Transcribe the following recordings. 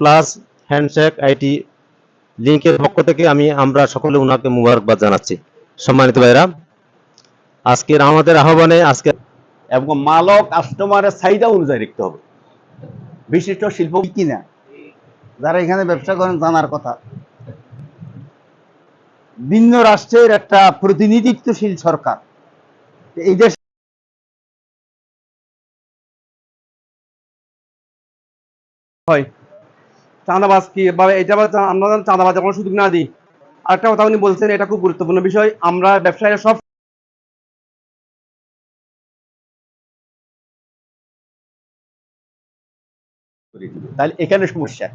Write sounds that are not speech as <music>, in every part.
Plus handshake, IT লিঙ্কের পক্ষ থেকে আমি আমরা সকলে ওনাকে মুবারকবাদ জানাচ্ছি। সম্মানিত ভাইরা আজকের আমাদের আহ্বানে আজকে এবং মালক কাস্টমারের চাহিদা অনুযায়ী রাখতে হবে। বিশিষ্ট শিল্প কিনা? যারা এখানে ব্যবসা করেন জানার কথা। ভিন্ন রাষ্ট্রের একটা প্রতিনিধিত্বশীল সরকার। এই দেশ চাঁদাবাজ কি? বা এটা আমরা যেন চাঁদাবাজের কোনো সুযোগ না দিই। আরেকটা কথা উনি বলছেন, এটা খুব গুরুত্বপূর্ণ বিষয়। আমরা ব্যবসায়ীরা সব তাহলে এখানে সমস্যা।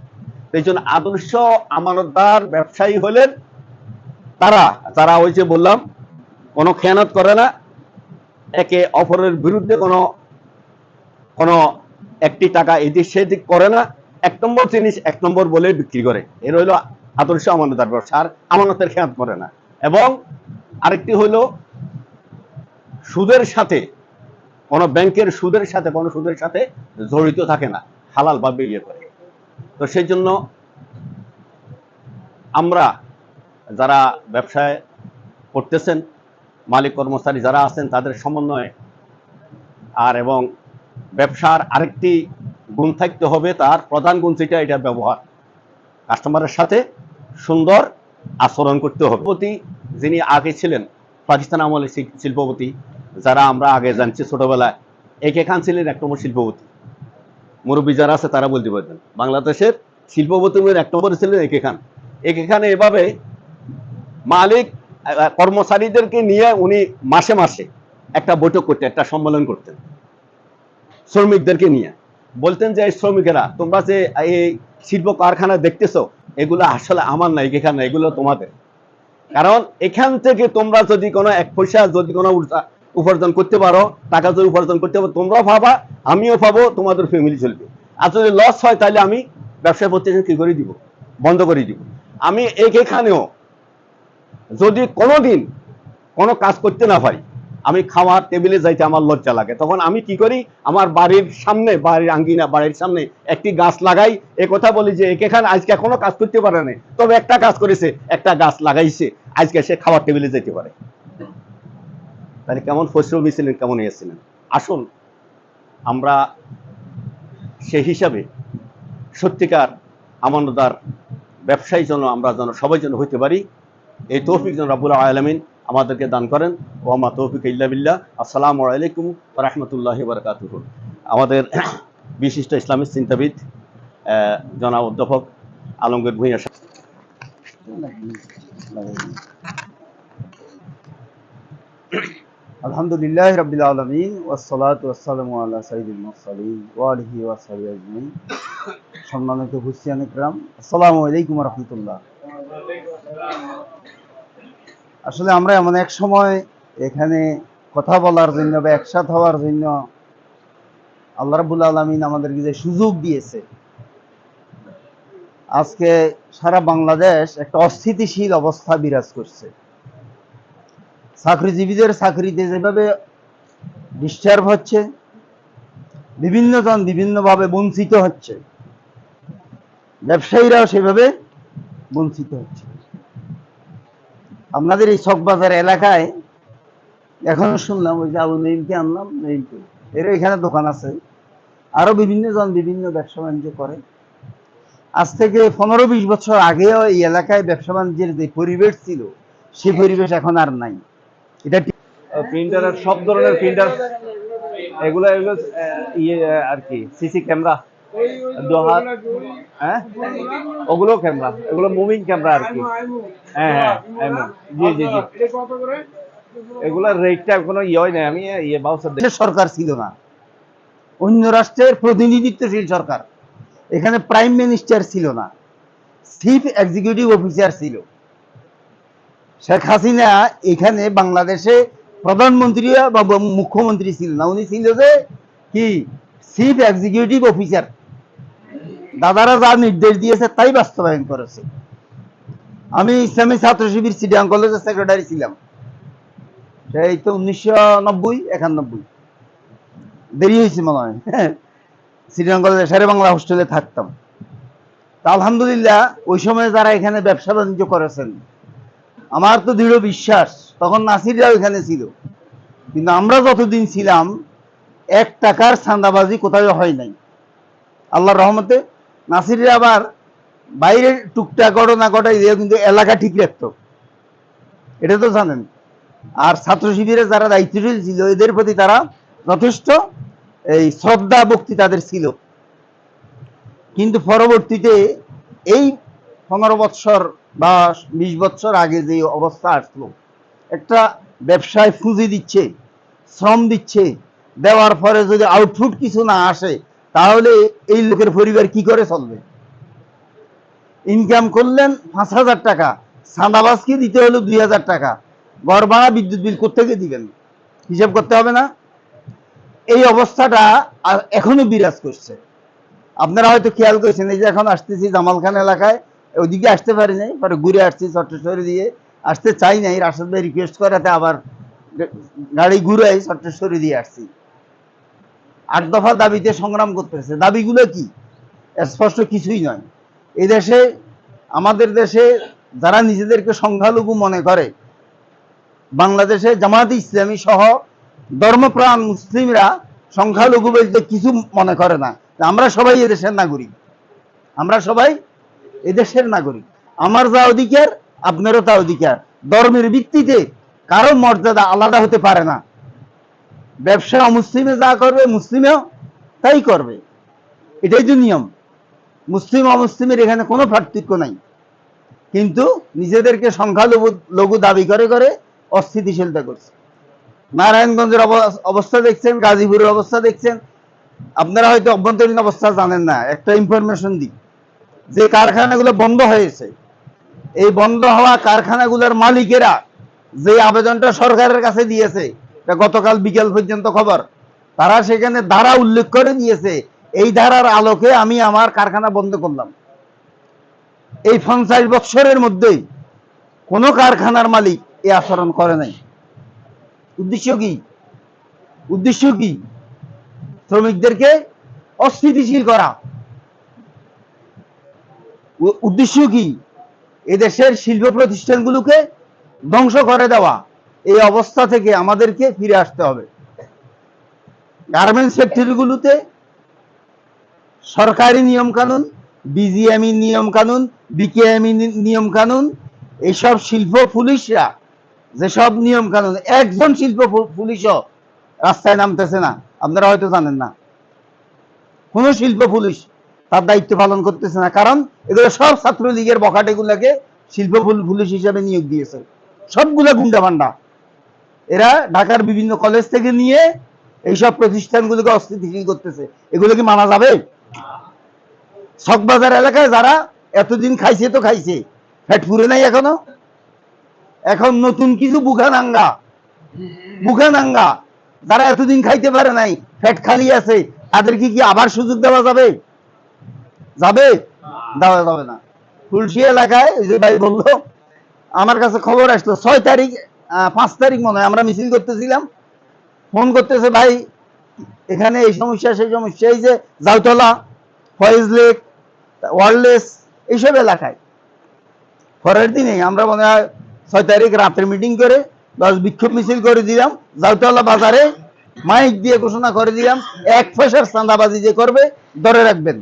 এই জন্য আদর্শ আমানতদার ব্যবসায়ী হলেন তারা। যারা ওই যে বললাম, কোনো খেয়ানত করে না। একে অপরের বিরুদ্ধে কোনো কোনো একটি টাকা এদিক সেদিক করে না। এক নম্বর জিনিস এক নম্বর বলে বিক্রি করে। এর হইল আদর্শ আমানতদার ব্যবসা, আর আমানতের খেয়ানত করে না। এবং আরেকটি হইল সুদের সাথে, কোনো ব্যাংকের সুদের সাথে, কোনো সুদের সাথে জড়িত থাকে না, হালাল বা বেরিয়ে করে তো সেই জন্য আমরা যারা ব্যবসায় করতেছেন, মালিক কর্মচারী যারা আছেন, তাদের সমন্বয়ে আর এবং ব্যবসার আরেকটি গুণ থাকতে হবে, তার প্রধান গুণ যেটা, এটা ব্যবহার। কাস্টমারের সাথে সুন্দর আচরণ করতে হবে। শিল্পপতি যিনি আগে ছিলেন, পাকিস্তান আমলে শিল্পপতি, যারা আমরা আগে জানছি ছোটবেলায়, একে খান ছিলেন এক নম্বর শিল্পপতি। মুরব্বী যারা আছে, তারা বলতে পারবেন, বাংলাদেশের শিল্পপতির এক নম্বরে ছিলেন একে খান। একে খানে এভাবে মালিক কর্মচারীদেরকে নিয়ে উনি মাসে মাসে একটা বৈঠক করতেন, একটা সম্মেলন করতেন। শ্রমিকদেরকে নিয়ে। বলতেন যে, এই শ্রমিকেরা, তোমরা যে এই শিল্প কারখানা দেখতেছো, এগুলো আসলে আমার নাই, এখানে এগুলো তোমাদের। কারণ এখান থেকে তোমরা যদি কোনো এক পয়সা যদি কোনো উপার্জন করতে পারো, টাকা যদি উপার্জন করতে পারো, তোমরাও পাবা আমিও পাবো তোমাদের ফ্যামিলি চলবে। আর যদি লস হয়, তাহলে আমি ব্যবসা প্রতিষ্ঠান কি করে দিব? বন্ধ করে দিব। আমি এখানেও যদি কোনোদিন কোনো কাজ করতে না পারি আমি খাওয়ার টেবিলে যাইতে আমার লজ্জা লাগে। তখন আমি কি করি? আমার বাড়ির সামনে, বাড়ির আঙ্গিনা, বাড়ির সামনে একটি গাছ লাগাই। এ কথা বলি যে এখানে আজকে কোনো কাজ করতে পারে না তবে একটা কাজ করেছে, একটা গাছ লাগাইছে। আজকে সে খাওয়ার টেবিলে যেতে পারে। তাহলে কেমন পরিশ্রমী ছিলেন কেমন এসেছিলেন আসুন, আমরা সেই হিসাবে সত্যিকার আমানদার ব্যবসায়ী যেন আমরা যেন সবাই যেন হইতে পারি। এই তৌফিক যেন রাবুল আলমিন আমাদেরকে দান করেন। ওমা তৌফিক ইল্লা বিল্লাহ। আসসালামু আলাইকুম রহমতুল্লাহ বারকাতুহ। আমাদের <clears throat> বিশিষ্ট ইসলামিক চিন্তাবিদ জনাব অধ্যাপক আলমগীর ভূঁইয়া। আলহামদুলিল্লাহ রাব্বিল আলামিন, ওয়াসসালাতু ওয়াসসালামু আলা সাইয়্যিদিল মুরসালিন, ওয়া আলিহি ওয়া সাহবিহি আজমাইন। সম্মানিত হুসিয়ান ইকরাম, আসসালামু আলাইকুম রাহমাতুল্লাহ। আসলে আমরা এমন এক সময় এখানে কথা বলার জন্য বা একসাথ হওয়ার জন্য আল্লাহ রাব্বুল আলামিন আমাদেরকে যে সুযোগ দিয়েছে। আজকে সারা বাংলাদেশ একটা অস্থিতিশীল অবস্থা বিরাজ করছে। চাকরিজীবীদের চাকরিতে যেভাবে ডিস্টার্ব হচ্ছে, বিভিন্ন জন বিভিন্নভাবে বঞ্চিত হচ্ছে, ব্যবসায়ীরাও সেভাবে বঞ্চিত হচ্ছে। আপনাদের এই চকবাজার এলাকায় এখন শুনলাম ওই যে আবু নঈমকে আনলাম, নঈমকে। এর এখানে দোকান আছে। আরও বিভিন্ন জন বিভিন্ন ব্যবসা বাণিজ্য করে। আজ থেকে পনেরো বিশ বছর আগেও এই এলাকায় ব্যবসা বাণিজ্যের যে পরিবেশ ছিল সেই পরিবেশ এখন আর নাই। এটা। প্রিন্টারের সব ধরনের প্রিন্টার, এগুলো এগুলো ইয়ে আর কি, সিসি ক্যামেরা। হ্যাঁ? ওগুলো ক্যামেরা এগুলো মুভিং ক্যামেরা আর কি। হ্যাঁ হ্যাঁ জি জি জি। রেটটা কোনো ইয়ে আমি ইয়ে বাউসার সরকার ছিল না। অন্য রাষ্ট্রের প্রতিনিধিত্বশীল সরকার। এখানে প্রাইম মিনিস্টার ছিল না। চিফ এক্সিকিউটিভ অফিসার ছিল। শেখ হাসিনা এখানে বাংলাদেশে প্রধানমন্ত্রী বা মুখ্যমন্ত্রী ছিল না। উনি ছিল যে কি? চিফ এক্সিকিউটিভ অফিসার দাদারা যা নির্দেশ দিয়েছে তাই বাস্তবায়ন করেছে। আমি ইসলামী ছাত্র শিবির সিডিয়াং কলেজের সেক্রেটারি ছিলাম। সেই তো উনিশশো নব্বই, একানব্বই। দেরি হয়েছে মনে হয়। শ্রীরঙ্গ শেরে বাংলা হোস্টেলে থাকতাম। তা আলহামদুলিল্লাহ, ওই সময় যারা এখানে ব্যবসা বাণিজ্য করেছেন, আমার তো দৃঢ় বিশ্বাস, তখন নাসিররাও এখানে ছিল। কিন্তু আমরা যতদিন ছিলাম, এক টাকার চাঁদাবাজি কোথাও হয় নাই। আল্লাহর রহমতে নাসিরের আবার বাইরে টুকটাক ঘটনা ঘটাই দিয়ে কিন্তু এলাকা ঠিক রাখতো। এটা তো জানেন। আর ছাত্র শিবিরে যারা দায়িত্বশীল ছিল, এদের প্রতি তারা যথেষ্ট এই শ্রদ্ধা, ভক্তি তাদের ছিল। কিন্তু পরবর্তীতে এই পনেরো বৎসর বা বিশ বৎসর আগে যে অবস্থা আসলো, একটা ব্যবসায় পুঁজি দিচ্ছে, শ্রম দিচ্ছে, দেওয়ার পরে যদি আউটপুট কিছু না আসে তাহলে এই লোকের পরিবার কি করে চলবে? ইনকাম করলেন পাঁচ হাজার টাকা সাদাবাসকে দিতে হলো দুই হাজার টাকা। ঘর ভাড়া বিদ্যুৎ বিল কোথেকে দিবেন? হিসাব করতে হবে না? এই অবস্থাটা আর এখনও বিরাজ করছে। আপনারা হয়তো খেয়াল করেছেন, এই যে এখন আসতেছি জামাল খান এলাকায়, ওইদিকে আসতে পারি নাই, পরে ঘুরে আসছি চট্টেশ্বরে দিয়ে। আসতে চাই নাই, রাশেদ ভাই রিকোয়েস্ট করাতে আবার গাড়ি ঘুরে চট্টেশ্বরে দিয়ে আসছি। আট দফা দাবিতে সংগ্রাম করতেছে। দাবিগুলো কি? স্পষ্ট কিছুই নয়। এই দেশে, আমাদের দেশে যারা নিজেদেরকে সংখ্যালঘু মনে করে, বাংলাদেশে জামাত ইসলামী সহ ধর্মপ্রাণ মুসলিমরা সংখ্যালঘু বলতে কিছু মনে করে না। আমরা সবাই এদেশের নাগরিক। আমরা সবাই এদেশের নাগরিক। আমার যা অধিকার, আপনারও তা অধিকার। ধর্মের ভিত্তিতে কারও মর্যাদা আলাদা হতে পারে না। ব্যবসা অমুসলিমে যা করবে, মুসলিমেও তাই করবে। এটাই তো নিয়ম। মুসলিম, অমুসলিমের এখানে কোনো পার্থক্য নাই। কিন্তু নিজেদেরকে সংখ্যালঘু, লঘু দাবি করে করে অস্থিতিশীলতা করছে। নারায়ণগঞ্জের অবস্থা দেখছেন, গাজীপুরের অবস্থা দেখছেন। আপনারা হয়তো অভ্যন্তরীণ অবস্থা জানেন না, একটা ইনফরমেশন দিই। যে কারখানাগুলো বন্ধ হয়েছে, এই বন্ধ হওয়া কারখানাগুলোর মালিকেরা যে আবেদনটা সরকারের কাছে দিয়েছে গতকাল বিকেল পর্যন্ত খবর। তারা সেখানে ধারা উল্লেখ করে দিয়েছে এই ধারার আলোকে আমি আমার কারখানা বন্ধ করলাম। এই পঞ্চাশ বৎসরের মধ্যেই কোনো কারখানার মালিক এই আচরণ করে নাই। উদ্দেশ্য কি? উদ্দেশ্য কি? শ্রমিকদেরকে অস্থিতিশীল করা। উদ্দেশ্য কি? এদেশের শিল্প প্রতিষ্ঠানগুলোকে ধ্বংস করে দেওয়া। এই অবস্থা থেকে আমাদেরকে ফিরে আসতে হবে। গার্মেন্টস ফ্যাক্টরিগুলোতে সরকারি নিয়ম কানুন বিজিএমই নিয়ম কানুন বিকেএমই নিয়ম কানুন এইসব শিল্প পুলিশরা, যেসব নিয়ম কানুন একজন শিল্প পুলিশও রাস্তায় নামতেছে না, আপনারা হয়তো জানেন না। কোন শিল্প পুলিশ তার দায়িত্ব পালন করতেছে না, কারণ এগুলো সব ছাত্রলীগের বখাটেগুলোকে শিল্প পুল- পুলিশ হিসাবে নিয়োগ দিয়েছে। সবগুলা গুন্ডা ভান্ডা এরা ঢাকার বিভিন্ন কলেজ থেকে নিয়ে এইসব প্রতিষ্ঠানগুলোকে অস্থিতিশীল করতেছে। এগুলো কি মানা যাবে? শখবাজার এলাকায় যারা এতদিন খাইছে তো খাইছে। ফ্যাট পুরে নাই এখনও? এখন নতুন কিছু বুখানাঙ্গা বুখানাঙ্গা যারা এতদিন খাইতে পারে নাই, ফ্যাট খালি আছে, তাদেরকে কি আবার সুযোগ দেওয়া যাবে? যাবে? দেওয়া যাবে না। তুলসী এলাকায় ওই যে ভাই বলল, আমার কাছে খবর আসলো, ছয় তারিখ পাঁচ তারিখ মনে হয়, আমরা মিছিল করতেছিলাম। ফোন করতেছে, ভাই, এখানে এই সমস্যা, সেই সমস্যা, এই যে জাউতলা, ফয়েজ লেক, ওয়ারলেস, এইসব এলাকায়। পরের দিনে আমরা মনে হয় ছয় তারিখ রাতের মিটিং করে, দশ বিক্ষোভ মিছিল করে দিলাম, জাউতলা বাজারে মাইক দিয়ে ঘোষণা করে দিলাম, এক পয়সার চাঁদাবাজি যে করবে, ধরে রাখবেন।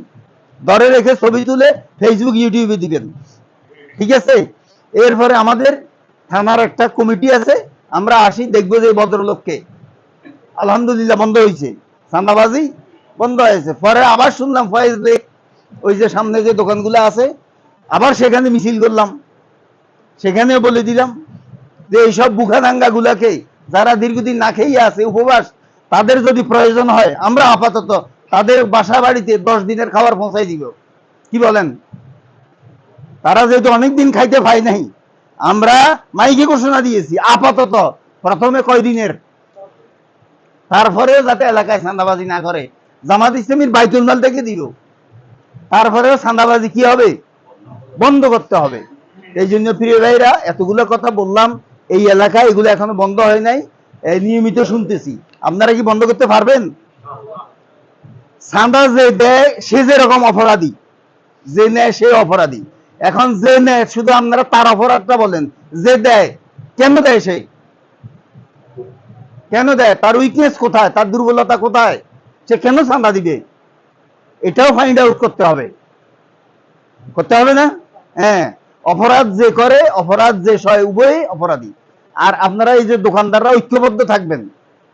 ধরে রেখে ছবি তুলে ফেসবুক ইউটিউবে দিবেন। ঠিক আছে? এরপরে আমাদের থানার একটা কমিটি আছে, আমরা আসি, দেখব যে ভদ্রলোককে। আলহামদুলিল্লাহ বন্ধ হয়েছে, চাঁদাবাজি বন্ধ হয়েছে। পরে আবার শুনলাম ফয়েজ লেক ওই যে সামনে যে দোকানগুলো আছে, আবার সেখানে মিছিল করলাম। সেখানেও বলে দিলাম যে এইসব বুখানাঙ্গা গুলাকে যারা দীর্ঘদিন না খেয়ে আছে, উপবাস, তাদের যদি প্রয়োজন হয়, আমরা আপাতত তাদের বাসা বাড়িতে দশ দিনের খাবার পৌঁছাই দিব। কি বলেন? তারা যেহেতু অনেকদিন খাইতে পাই নাই আমরা মাইকে ঘোষণা দিয়েছি, আপাতত, প্রথমে কয় দিনের তারপরেও যাতে এলাকায় চাঁদাবাজি না করে। জামাত ইসলামীর বাইতুল মাল থেকে দিল। তারপরেও চাঁদাবাজি কি হবে? বন্ধ করতে হবে। এই জন্য প্রিয় ভাইরা, এতগুলো কথা বললাম। এই এলাকায় এগুলো এখনও বন্ধ হয় নাই। নিয়মিত শুনতেছি। আপনারা কি বন্ধ করতে পারবেন? চাঁদা যে দেয়, সে যেরকম অপরাধী, যে নেয় সে অপরাধী। এখন যে নেয়, শুধু আপনারা তার অপরাধটা বলেন, যে দেয়, কেন দেয় সে? কেন দেয়? তার উইকনেস কোথায়? তার দুর্বলতা কোথায়? সে কেন চাঁদা দিবে? এটাও ফাইন্ড আউট করতে হবে। করতে হবে না? হ্যাঁ অপরাধ যে করে, অপরাধ যে সয় উভয়ই অপরাধী। আর আপনারা এই যে দোকানদাররা ঐক্যবদ্ধ থাকবেন।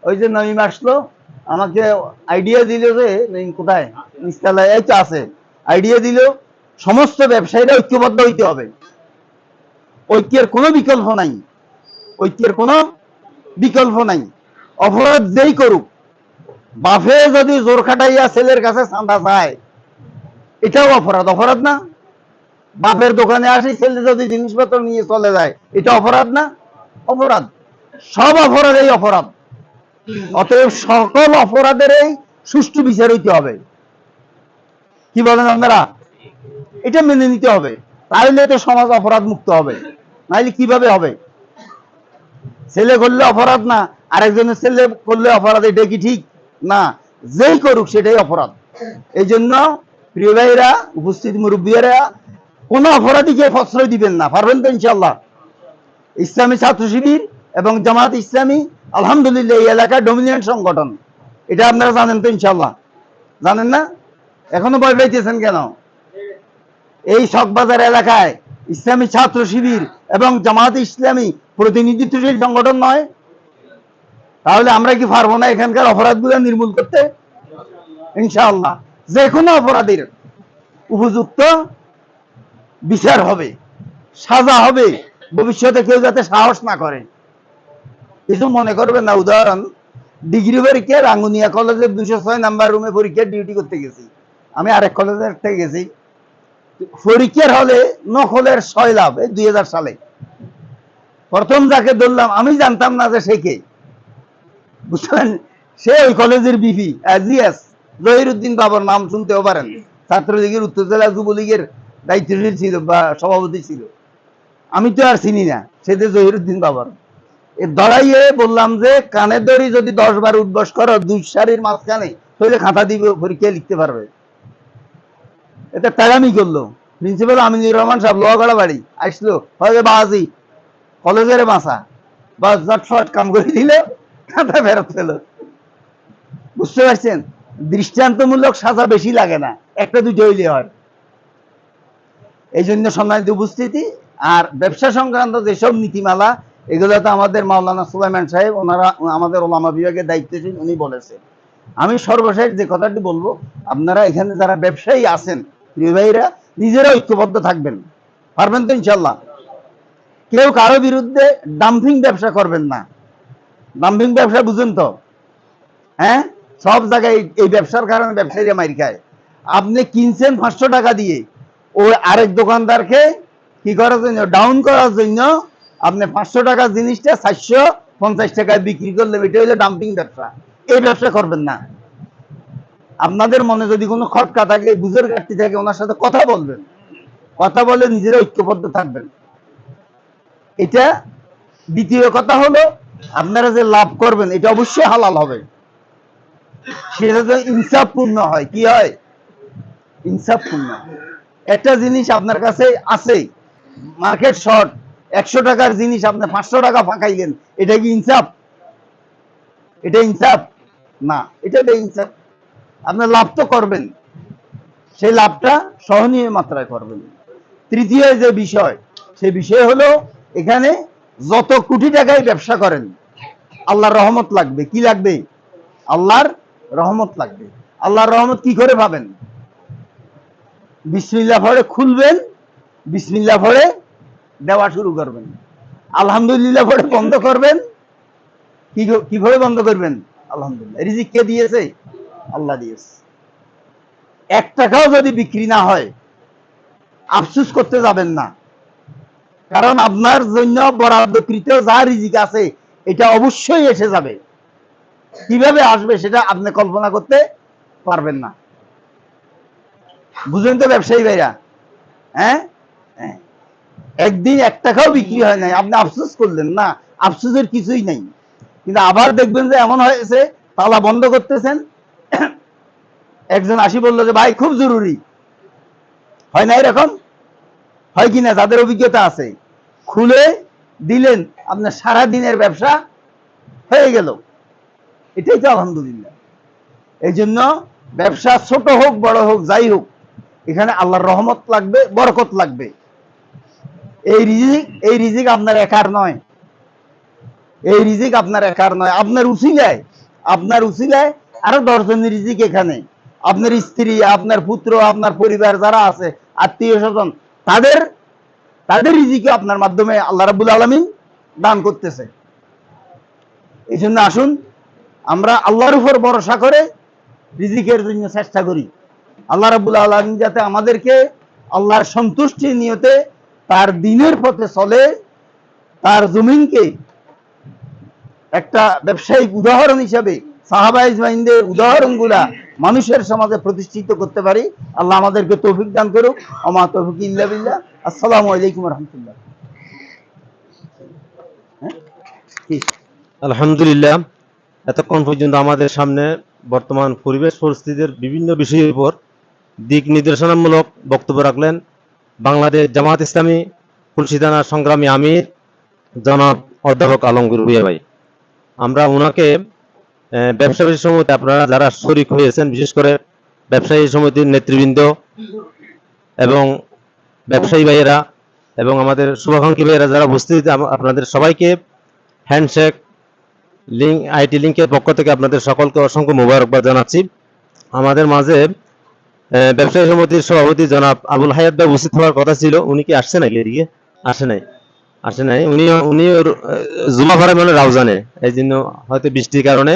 ওই যে নঈম আসলো, আমাকে আইডিয়া দিল যে কোথায়? নিচতলায়, এই তো আছে। আইডিয়া দিল সমস্ত ব্যবসায়ীরা ঐক্যবদ্ধ হইতে হবে। ঐক্যের কোনো বিকল্প নাই। ঐক্যের কোনো বিকল্প নাই। অপরাধ যেই করুক বাফে যদি জোর খাটাইয়া ছেলের কাছে চাঁদা চায়, এটাও অপরাধ। অপরাধ না? বাপের দোকানে আসি, ছেলে যদি জিনিসপত্র নিয়ে চলে যায়, এটা অপরাধ না? অপরাধ। সব অপরাধ এই অপরাধ। অতএব সকল অপরাধের এই সুষ্ঠু বিচার হইতে হবে। কি বলেন আপনারা? এটা মেনে নিতে হবে। তাহলে তো সমাজ অপরাধ মুক্ত হবে। নাইলে কীভাবে হবে? ছেলে করলে অপরাধ না, আরেকজনের ছেলে করলে অপরাধ এটা কি ঠিক? না, যেই করুক সেটাই অপরাধ। এই জন্য প্রিয় ভাইরা উপস্থিত মুরব্বীরা কোন অপরাধীকে প্রশ্রয় দিবেন না। পারবেন তো ইনশাল্লাহ ইসলামী ছাত্র শিবির এবং জামাত ইসলামী, আলহামদুলিল্লাহ, এই এলাকার ডমিনেন্ট সংগঠন। এটা আপনারা জানেন তো ইনশাল্লাহ জানেন না? এখনও ভয় পাইতেছেন কেন? এই শখবাজার এলাকায় ইসলামী ছাত্র শিবির এবং জামাত ইসলামী প্রতিনিধিত্বশীল সংগঠন নয়। তাহলে আমরা কি পারব না এখানকার অপরাধগুলো নির্মূল করতে? ইনশাআল্লাহ। যে কোনো অপরাধীর উপযুক্ত বিচার হবে, সাজা হবে, ভবিষ্যতে কেউ যাতে সাহস না করে। কিছু মনে করবেন না, উদাহরণ, ডিগ্রি পরীক্ষা রাঙ্গুনিয়া কলেজের দুশো ছয় নাম্বার রুমে পরীক্ষার ডিউটি করতে গেছি। আমি আরেক কলেজের থেকে গেছি। পরীক্ষার হলে নকলের ছয় লাভ এই দুই সালে। প্রথম যাকে ধরলাম, আমি জানতাম না যে সে কে। বুঝলেন? সে ওই কলেজের বিপি জিএস জহিরুদ্দিন বাবার নাম শুনতেও পারেন। ছাত্রলীগের উত্তর জেলা যুবলীগের দায়িত্বশীল ছিল বা সভাপতি ছিল। আমি তো আর চিনি না সেটা জহিরুদ্দিন বাবার। এ দড়াইয়ে বললাম যে কানের দড়ি যদি দশ বার উদ্বস করো, দুই সারির মাঝখানে, তাহলে খাতা দিবে পরীক্ষা লিখতে পারবে। এটা তেরামি করল। প্রিন্সিপাল আমিনুর রহমান সাহেব, লোহাগড়া বাড়ি। আসলো, হয়তো বাজি। কলেজের বাসা। বা জটফট কাম করে দিলে খাতা ফেরত পেল। বুঝতে পারছেন? দৃষ্টান্তমূলক সাজা বেশি লাগে না, একটা দুটো হইলে হয়। এই জন্য সম্মানিত উপস্থিতি, আর ব্যবসা সংক্রান্ত যেসব নীতিমালা, এগুলো তো আমাদের মাওলানা সুলাইমান সাহেব, ওনারা, আমাদের ওলামা বিভাগের দায়িত্বশীল উনি বলেছেন আমি সর্বশেষ যে কথাটি বলব, আপনারা এখানে যারা ব্যবসায়ী আছেন প্রিয় ভাইরা, নিজেরা ঐক্যবদ্ধ থাকবেন। পারবেন তো ইনশাল্লাহ কেউ কারও বিরুদ্ধে ডাম্পিং ব্যবসা করবেন না। ডাম্পিং ব্যবসা বুঝেন তো? হ্যাঁ? সব জায়গায় এই- ব্যবসার কারণে ব্যবসায়ীরা মাইর খায়। আপনি কিনছেন পাঁচশো টাকা দিয়ে, ওই আরেক দোকানদারকে কি করার জন্য? ডাউন করার জন্য আপনি পাঁচশো টাকার জিনিসটা চারশো পঞ্চাশ টাকায় বিক্রি করলেন এটা হলো ডাম্পিং ব্যবসা। এই ব্যবসা করবেন না। আপনাদের মনে যদি কোনো খটকা থাকে বুঝের ঘাটতি থাকে, ওনার সাথে কথা বলবেন। কথা বলে নিজেরা ঐক্যবদ্ধ থাকবেন। এটা দ্বিতীয় কথা হলো, আপনারা যে লাভ করবেন, এটা অবশ্যই হালাল হবে। সেটা তো ইনসাফপূর্ণ হয়। কি হয়? ইনসাফপূর্ণ। একটা জিনিস আপনার কাছে আছে, মার্কেট শর্ট, একশো টাকার জিনিস আপনি পাঁচশো টাকা ফাঁকাইলেন, এটা কি ইনসাফ? এটা ইনসাফ? না, এটা ইনসাফ। আপনার লাভ তো করবেন। সেই লাভটা সহনীয় মাত্রায় করবেন। তৃতীয় যে বিষয়, সেই বিষয় হলো এখানে যত কোটি টাকায় ব্যবসা করেন, আল্লাহর রহমত লাগবে। কি লাগবে? আল্লাহর রহমত লাগবে। আল্লাহর রহমত কি করে পাবেন? বিসমিল্লাহ ভরে খুলবেন বিসমিল্লাহ ভরে দেওয়া শুরু করবেন। আলহামদুলিল্লাহ ভরে বন্ধ করবেন। কি কীভাবে বন্ধ করবেন? আলহামদুলিল্লাহ। রিজিক কে দিয়েছে? আল্লাহ দিয়েছে। এক টাকাও যদি বিক্রি না হয়, আফসুস করতে যাবেন না। কারণ আপনার জন্য বরাদ্দকৃত যা রিজিক আছে, এটা অবশ্যই এসে যাবে। কীভাবে আসবে সেটা আপনি কল্পনা করতে পারবেন না। বুঝলেন তো ব্যবসায়ী ভাইরা? হ্যাঁ? হ্যাঁ। একদিন এক টাকাও বিক্রি হয় নাই, আপনি আফসোস করলেন না। আফসোসের কিছুই নাই। কিন্তু আবার দেখবেন যে এমন হয়েছে, তালা বন্ধ করতেছেন একজন আসি বলল যে, ভাই, খুব জরুরি। হয় না এরকম? হয় কিনা যাদের অভিজ্ঞতা আছে। খুলে দিলেন, আপনার সারা দিনের ব্যবসা হয়ে গেল। এটাই তো আলহামদুলিল্লাহ। এই জন্য ব্যবসা ছোট হোক, বড় হোক, যাই হোক, এখানে আল্লাহর রহমত লাগবে, বরকত লাগবে। এই রিজিক এই রিজিক আপনার একার নয়। এই রিজিক আপনার একার নয়। আপনার উসিলায় আপনার উসিলায় আরও দশজনের রিজিক এখানে। আপনার স্ত্রী, আপনার পুত্র, আপনার পরিবার যারা আছে, আত্মীয় স্বজন, তাদের তাদের রিজিকে আপনার মাধ্যমে আল্লাহ রাবুল আলমিন দান করতেছে। এই জন্য আসুন, আমরা আল্লাহর উপর ভরসা করে রিজিকের জন্য চেষ্টা করি। আল্লাহ রাবুল আলমিন যাতে আমাদেরকে আল্লাহর সন্তুষ্টি নিয়তে তার দিনের পথে চলে, তার জমিনকে একটা ব্যবসায়িক উদাহরণ হিসাবে উদাহরণগুলা মানুষের সমাজে প্রতিষ্ঠিত করতে পারি। আল্লাহ আমাদেরকে তৌফিক দান করুক। আমা তৌফিক আলাইকুম রহমতুল্লাহ। আলহামদুলিল্লাহ। এতক্ষণ পর্যন্ত আমাদের সামনে বর্তমান পরিবেশ পরিস্থিতির বিভিন্ন বিষয়ের উপর দিক নির্দেশনামূলক বক্তব্য রাখলেন বাংলাদেশ জামাত ইসলামী তুলসীদানা সংগ্রামী আমির জনাব অধ্যাপক আলমগীর ভুইয়া ভাই। আমরা ওনাকে ব্যবসায়ী সমিতি আপনারা যারা শরিক হয়েছেন, বিশেষ করে ব্যবসায়ী সমিতির নেতৃবৃন্দ এবং ব্যবসায়ী ভাইয়েরা এবং আমাদের শুভাকাঙ্ক্ষী ভাইয়েরা যারা উপস্থিত আপনাদের সবাইকে হ্যান্ডশেক লিঙ্ক আইটি লিঙ্কের পক্ষ থেকে আপনাদের সকলকে অসংখ্য মোবারকবাদ জানাচ্ছি। আমাদের মাঝে ব্যবসায়ী সমিতির সভাপতি জনাব আবুল হায়াত ভাই উপস্থিত হওয়ার কথা ছিল। উনি কি আসছে নাকি এদিকে? আসে নাই। আসে নাই। উনি উনি জুমা ভাড়া মানে রাউজানে। এই জন্য হয়তো বৃষ্টির কারণে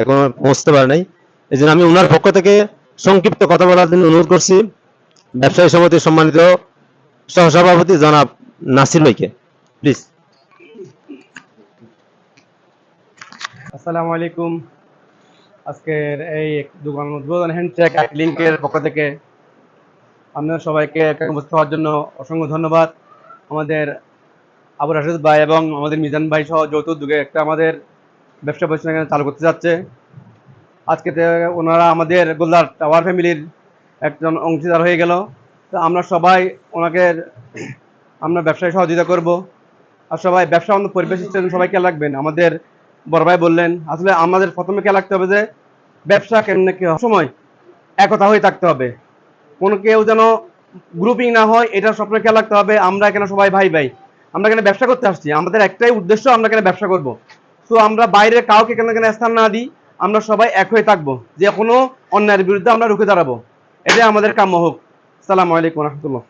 এখনও পৌঁছতে পারে নাই। এই জন্য আমি ওনার পক্ষ থেকে সংক্ষিপ্ত কথা বলার জন্য অনুরোধ করছি। ব্যবসায়ী সমিতির সম্মানিত সহসভাপতি জনাব নাসির ভাইকে। প্লিজ আসসালামু আলাইকুম। আজকের এই দোকান উদ্বোধন হ্যান্ডশেক লিঙ্কের পক্ষ থেকে আপনার সবাইকে উপস্থিত হওয়ার জন্য অসংখ্য ধন্যবাদ। আমাদের আবু রাশেদ ভাই এবং আমাদের মিজান ভাই সহ যৌথ উদ্যোগে একটা আমাদের ব্যবসা প্রতিষ্ঠান এখানে চালু করতে যাচ্ছে। আজকে ওনারা আমাদের গোলদার টাওয়ার ফ্যামিলির একজন অংশীদার হয়ে গেল। তো আমরা সবাই ওনাকে আমরা ব্যবসায় সহযোগিতা করব। আর সবাই ব্যবসা আমাদের পরিবেশ হিসেবে সবাই খেয়াল রাখবেন। আমাদের বড় ভাই বললেন, আসলে আমাদের প্রথমে খেয়াল রাখতে হবে যে ব্যবসা কেমনে কি? সময়, একতা হয়ে থাকতে হবে। কোনো কেউ যেন গ্রুপিং না হয়, এটা সবসময় খেয়াল রাখতে হবে, আমরা এখানে সবাই ভাই ভাই আমরা এখানে ব্যবসা করতে আসছি? আমাদের একটাই উদ্দেশ্য, আমরা এখানে ব্যবসা করব? তো আমরা বাইরে কাউকে কেন এখানে স্থান না দিই, আমরা সবাই এক হয়ে থাকব। যে কোনো অন্যায়ের বিরুদ্ধে আমরা রুখে দাঁড়াবো। এটাই আমাদের কাম্য হোক। সালাম আলাইকুম রহমতুল্লাহ।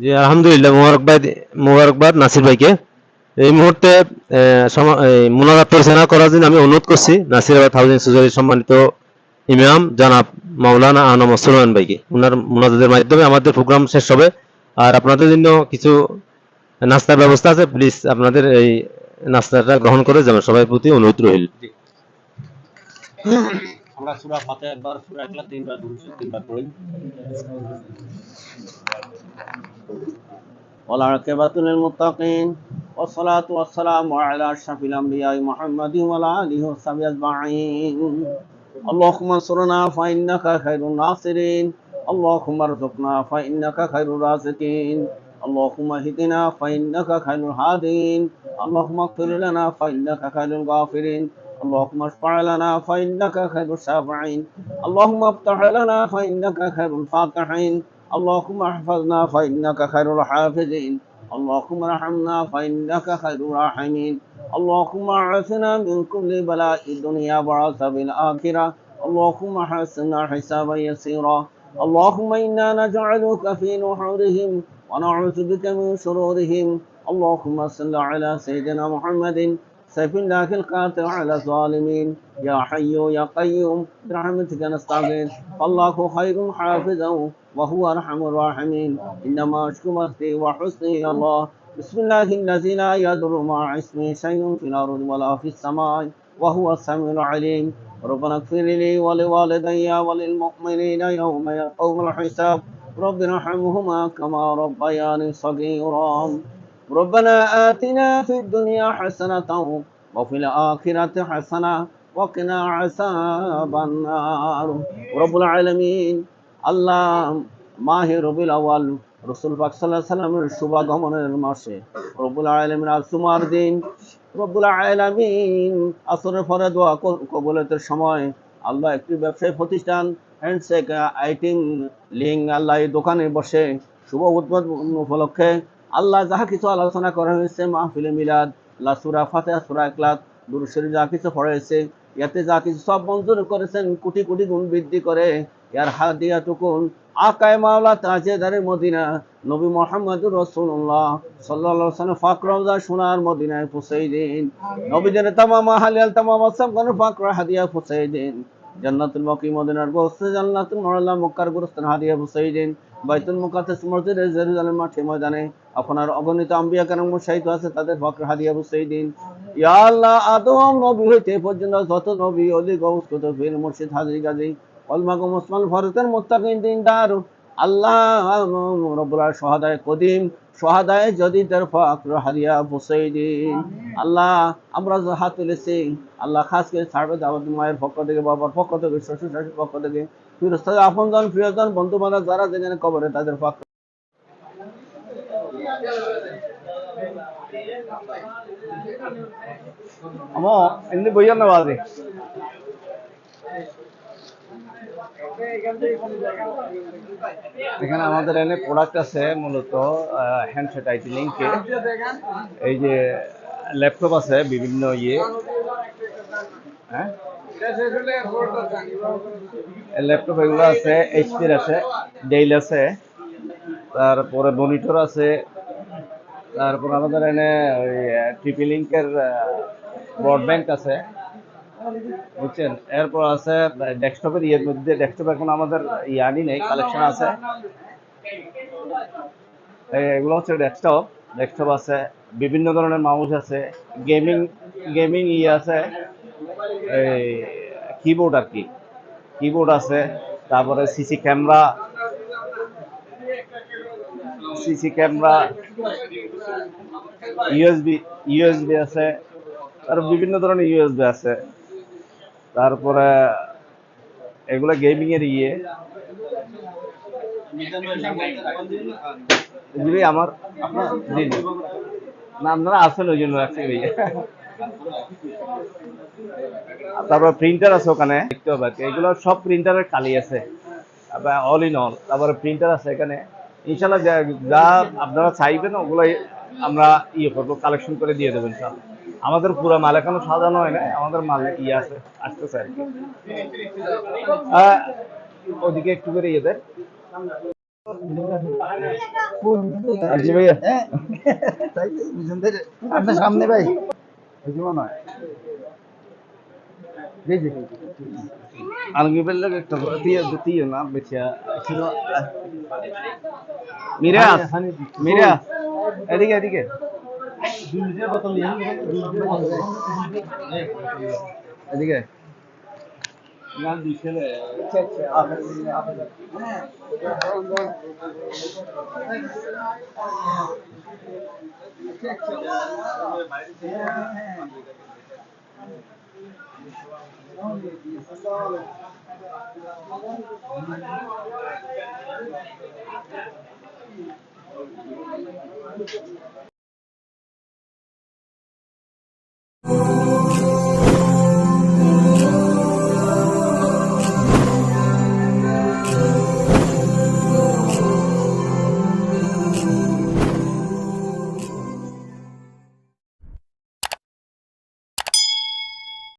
জি, আলহামদুলিল্লাহ, মোবারকবাদ মোবারকবাদ নাসির ভাইকে। এই মুহূর্তে মোনাজাত পরিচালনা করার জন্য আমি অনুরোধ করছি নাসিরাবাদ হাউজিং সোসাইটির সম্মানিত ইমাম জনাব মাওলানা আনম সুলমান ভাইকে। ওনার মোনাজাতের মাধ্যমে আমাদের প্রোগ্রাম শেষ হবে। আর আপনাদের জন্য কিছু নাস্তার ব্যবস্থা আছে প্লিজ আপনাদের এই নাস্তাটা গ্রহণ করে যাবেন সবাই প্রতি অনুরোধ রইল আমরা সূরা ফাতিহা একবার সূরা ইখলাস তিনবার দুরূদ তিনবার পড়ি والعاقبة للمتقين والصلاة والسلام على أشرف الأنبياء محمد وعلى آله وصحبه أجمعين اللهم انصرنا فإنك خير الناصرين اللهم ارزقنا فإنك خير الرازقين اللهم اهدنا فإنك خير الهادين. اللهم اغفر لنا فإنك خير الغافرين. اللهم اشفع لنا فإنك خير الشافعين. اللهم افتح لنا فإنك خير الفاتحين. اللهم احفظنا فإنك خير الحافظين. اللهم ارحمنا فإنك خير الراحمين. اللهم اعافنا من كل بلاء الدنيا وعذاب الآخرة. اللهم حسنا حسابا يسيرا. اللهم إنا نجعلك في نحورهم. ونعوذ بك من شرورهم. اللهم صل على سيدنا محمد. سيف الله القاطع على الظالمين. يا حي يا قيوم برحمتك نستغيث فالله خير حافظا وهو أرحم الراحمين. إنما أشكو بثي وحسني الله. بسم الله الذي لا يضر مع اسمه شيء في الأرض ولا في السماء وهو السميع العليم. ربنا اغفر لي ولوالدي وللمؤمنين يوم يقوم الحساب. رب ارحمهما كما ربياني صغيرا ربنا آتنا في الدنيا حسنة وفي الآخرة حسنة وقنا عذاب النار رب العالمين আল্লাহ মাহে রবিল আওয়াল রসুল পাক সাল্লাহ সাল্লামের শুভাগমনের মাসে রব্বুল আলমিন আজ জুমার দিন রব্বুল আলমিন আসরের পরে দোয়া ক- কবুলতের সময় আল্লাহ একটি ব্যবসায়ী প্রতিষ্ঠান হ্যান্ডশেক আইটিং লিঙ্ক আল্লাহ এই দোকানে বসে শুভ উদ্বোধন উপলক্ষে আল্লাহ যাহা কিছু আলোচনা করা হয়েছে মাহফিলে মিলাদ আল্লাহ সুরা ফাতে সুরা একলাত দুরুশের যা কিছু পড়েছে ইয়াতে যা কিছু সব মঞ্জুর করেছেন কোটি কোটি গুণ বৃদ্ধি করে ইয়ার হাত দিয়া টুকুন আকায় মাওলা তাজেদারে মদিনা নবী মোহাম্মদুর রসুল্লাহ সাল্লাহ সাল্লাম ফাক রওজা সোনার মদিনায় পৌঁছাই দিন। নবীদের তামাম হালিয়াল তামাম আসাম কোন ফাক হাদিয়া পৌঁছাই দিন। জান্নাতুল মকি মদিনার গোস্তে জান্নাতুল মরলা মক্কার গোরস্তান হাদিয়া পৌঁছাই বাইতুল মুকাদ্দাস মসজিদে জেরুজালেম মাঠে ময়দানে আপনার অগণিত আম্বিয়া কারণ মুশাহিদ আছে, তাদের ফাকর হাদিয়া পৌঁছাই ইয়া আল্লাহ আদম নবী হইতে পর্যন্ত যত নবী, অলি গৌস কুতুব মুর্শিদ হাজির গাজী অলমাকুম ওসমান ফরতের মুত্তাকিন, দিনদার, আল্লাহ রব্বুল আলামিন সহাদায় কদিম সহাদায় যদি তার ফাকর হাদিয়া পৌঁছাই দিন আল্লাহ আমরা যে হাত তুলেছি আল্লাহ খাস করে ছাড়বে দাওয়াত মায়ের পক্ষ থেকে বাবার পক্ষ থেকে শ্বশুর শাশুর পক্ষ থেকে ফিরস্তাদ আপনজন প্রিয়জন বন্ধু বান্ধব যারা যেখানে কবরে তাদের পক্ষ അമ്മോ എന്ത് പൊയ്യെന്ന വാതി এখানে আমাদের এনে প্রোডাক্ট আছে মূলত হ্যান্ডসেট আইটি লিঙ্কে এই যে ল্যাপটপ আছে বিভিন্ন ইয়ে। হ্যাঁ? ল্যাপটপ এগুলো আছে এইচপির আছে ডেইল আছে, তারপরে মনিটর আছে, তারপর আমাদের এনে ওই টিপি লিঙ্কের ব্রডব্যান্ড আছে। বুঝছেন? এরপর আছে ডেস্কটপের ইয়ের মধ্যে, ডেস্কটপ এখন আমাদের ইয়ানি নেই, কালেকশন আছে। এগুলো হচ্ছে ডেস্কটপ ডেস্কটপ আছে, বিভিন্ন ধরনের মাউস আছে গেমিং গেমিং ইয়ে আছে, এই কিবোর্ড আর কি। কিবোর্ড আছে, তারপরে CC camera CC camera USB USB আছে, আর বিভিন্ন ধরনের ইউএসবি আছে। তারপরে এগুলো গেমিং এর ইয়ে আমার আপনারা আসেন ওই জন্য রাখছি তারপরে প্রিন্টার আছে ওখানে, দেখতে হবে এগুলো সব প্রিন্টারের কালি আছে। অল ইন অল তারপরে প্রিন্টার আছে এখানে। ইনশাল্লাহ যা যা আপনারা চাইবেন ওগুলো আমরা ইয়ে করব কালেকশন করে দিয়ে দেবো ইনশাল্লাহ আমাদের পুরো মাল এখনও সাজানো হয় না আমাদের মাল ইয়ে আছে আসতেছে আর কি। ওদিকে একটু করে ইয়ে? আপনার সামনে ভাই। ওই যে জি জি আলগি বেল লাগে একটা দিয়ে দিয়ে না বেচিয়া মিরা মিরা এদিকে এদিকে। এদিকে